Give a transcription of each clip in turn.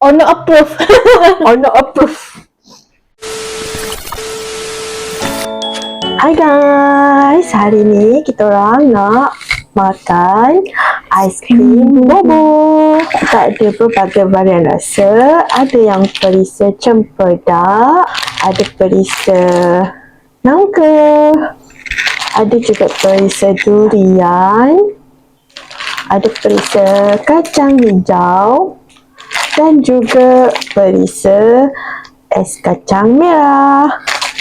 Owner approve. Owner approve. Hai guys, hari ni kita orang nak makan aiskrim bobo. Tak ada berbagai varian rasa. Ada yang perisa cempedak, ada perisa nangka, ada juga perisa durian, ada perisa kacang hijau dan juga perisa es kacang merah.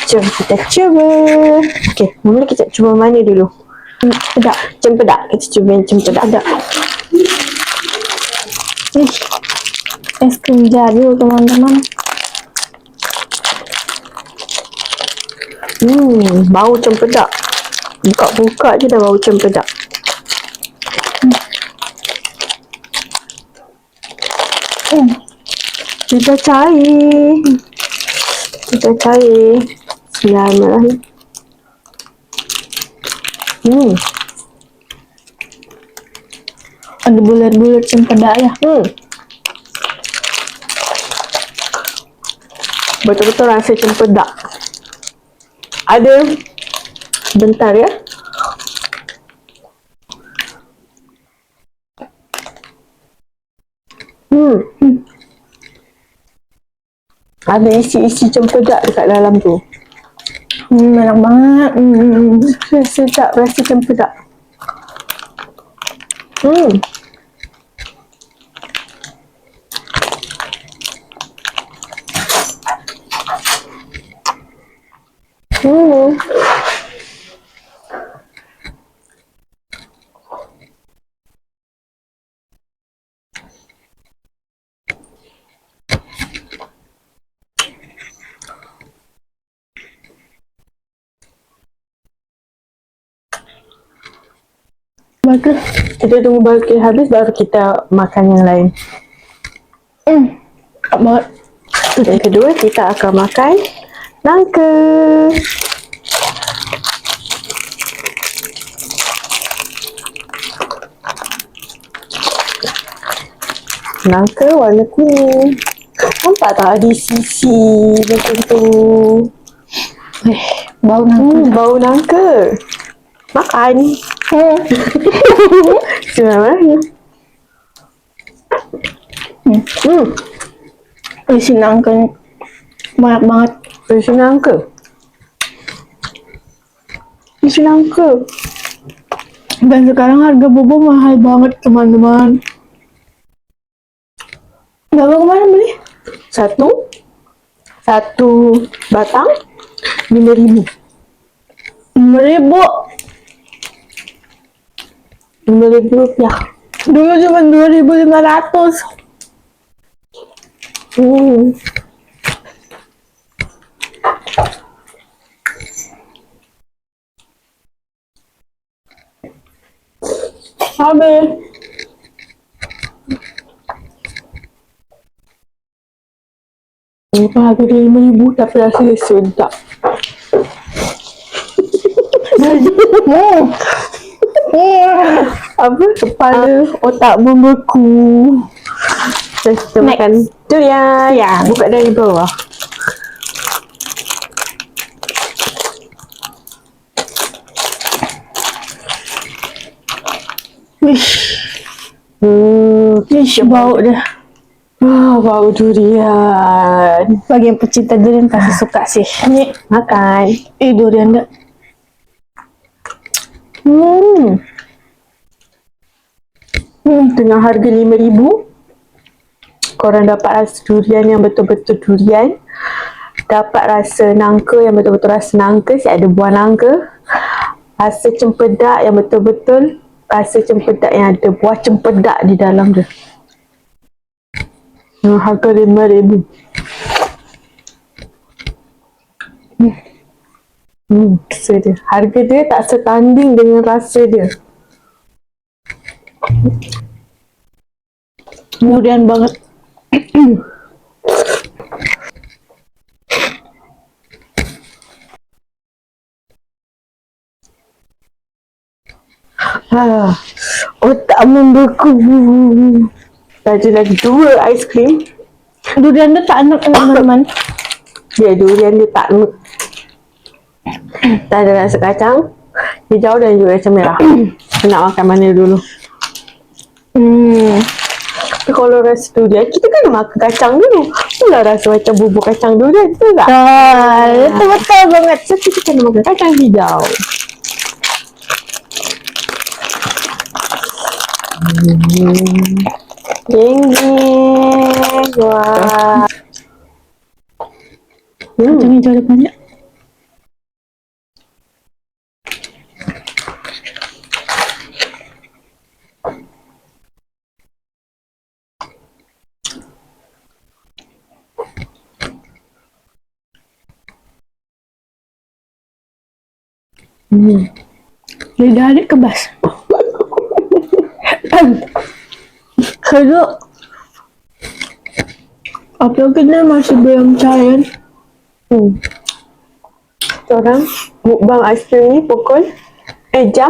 Jom kita cuba. Okey, mula kita cuba mana dulu? Cempedak. Cempedak. Kita cuba yang cempedak. Cempedak. Ih, es krim jadul teman-teman. Hmm, bau cempedak. Buka-buka je dah bau cempedak. Hmm. Kita cair. Kita cair. Bismillahirrahmanirrahim. Hmm. Ada bulat-bulat cempedak ya. Hmm. Betul-betul rasa cempedak. Ada bentar ya. Hmm. hmm. Ada isi-isi cempedak dekat dalam tu. Hmm, enak banget. Hmm. Sedap rasa cempedak. Hmm. Hmm. Bagus. Kita tunggu balik habis baru kita makan yang lain. Hmm. Yang kedua kita akan makan nangka. Nangka warna kuning. Nampak tak ada sisi macam tu? Eh, bau nangka. Hmm, bau nangka. Makan. Hmm. Isi nangka banyak banget. isi nangka. Isi nangka. Dan sekarang harga bobo mahal banget teman-teman. Bapak kemana beli? Satu Satu batang Lima ribu Lima ribu. Lima ribu rupiah Dulu cuma dua ribu lima ratus. hmm. Habis Ini harga dia lima ribu tapi rasa dia sedap Hmm. Apa? Kepala otak membeku. Terus kita Next. makan. Durian ya. buka dari bawah. Ish, hmm ish bau dia. Wah, bau durian. Bagi yang pecinta durian pasti suka sih. Ini, makan. Eh durian dah. Hmm. Hmm. dengan harga lima ribu. Korang dapat rasa durian yang betul-betul durian. Dapat rasa nangka yang betul-betul rasa nangka si ada buah nangka. Rasa cempedak yang betul-betul rasa cempedak yang ada buah cempedak di dalam dia. Dengan harga lima ribu. Hmm. Hmm, rasa dia harga dia tak setanding dengan rasa dia Durian banget. Ha, otak membeku. Lagi lagi dua aiskrim. Durian tu tak nak teman-teman. Dia durian dia tak tak ada rasa kacang. Hijau dan juga rasa merah. Nak makan mana dulu? Hmm. Tapi kalau rasa durian, kita kena makan kacang dulu. Pula rasa macam bubur kacang durian, betul tak? Ah, betul banget. So, kita kena makan kacang hijau. Hmm. Jeng. Wah. Hmm. Kacang hijau ada banyak. Hmm. Lidah adik kebas. Kalau apa kena masih belum cair. Hmm. Orang mukbang aiskrim ni pukul eh jam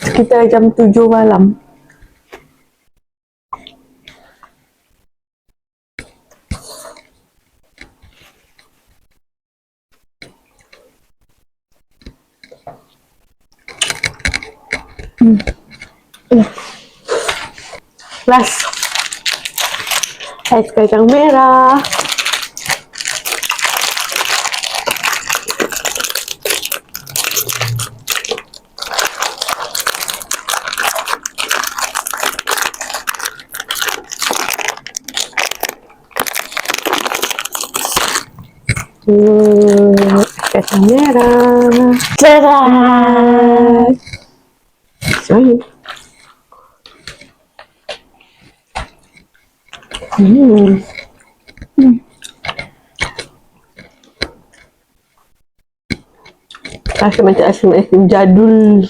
sekitar jam 7 malam. Last. Ais kacang merah. Kacang merah. Cerah. Sorry. Hmm. Rasa macam aiskrim-aiskrim jadul.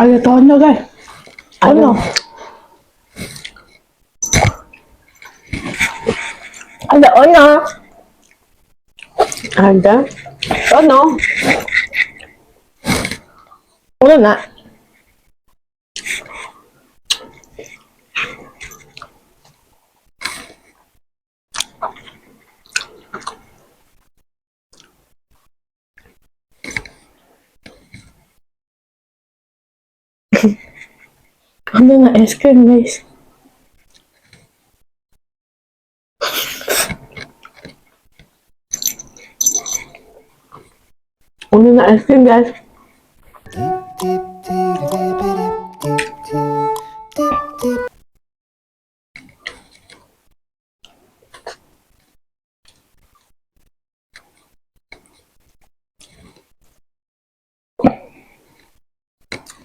Ada tono kan? Tono. Ada ono. Ada. Oh no. Ono nak? Ono nak es krim guys. Unu nak aiskrim guys.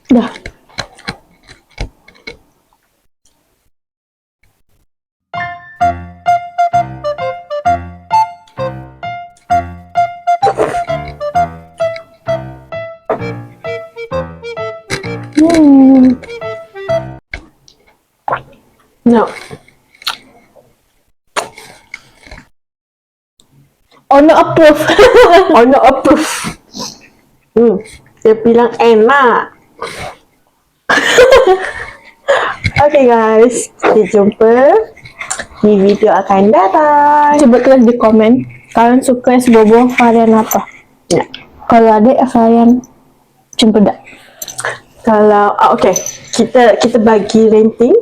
Dah. No. Ono approve. Oh no approve. Hmm. Dia bilang enak. okay guys. Kita jumpa di video akan datang. Coba tulis di komen kalian suka es bobo varian apa? Ya. Kalau ada varian cempedak. Kalau ah, okay, kita kita bagi rating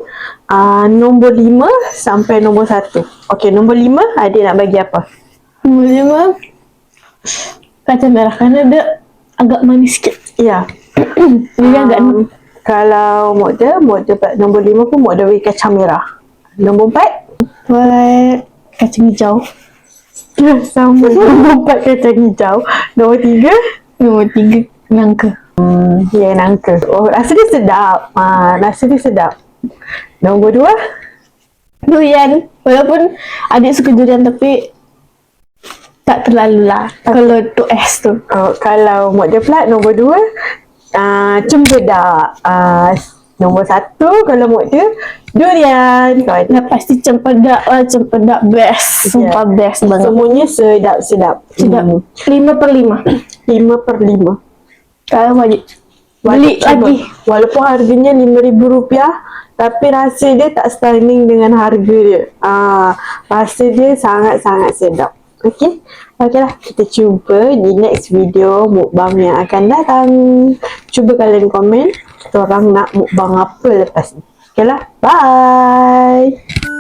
uh, nombor 5 sampai nombor 1. Okay, nombor 5 adik nak bagi apa? Nombor lima kacang merah karena dia agak manis sikit. Ya. Dia agak Um, kalau model, model pa- nombor 5 pun model bagi kacang merah. Nombor 4 boleh kacang hijau. Ya, sama. Nombor 4 kacang hijau. Nombor 3 Nombor tiga nangka. Ya nangka. Oh, rasa dia sedap. Ha, rasa dia sedap. Nombor 2 Durian. Walaupun adik suka durian tapi tak terlalu lah. Kalau tu es tu. uh, kalau model plat nombor 2 uh, cempedak. Uh, nombor 1 kalau model durian. Kalau Dah pasti cempedak lah, cempedak best. Sumpah best banget. Semuanya sedap-sedap. Sedap. Hmm. Lima per lima. 5 per 5. Kalau wajib. Beli lagi. Walaupun harganya RM5,000 tapi rasa dia tak standing dengan harga dia. Ah, rasa dia sangat-sangat sedap. Okey. Okeylah, kita cuba di next video mukbang yang akan datang. Cuba kalian komen kita orang nak mukbang apa lepas ni. Okeylah. Bye.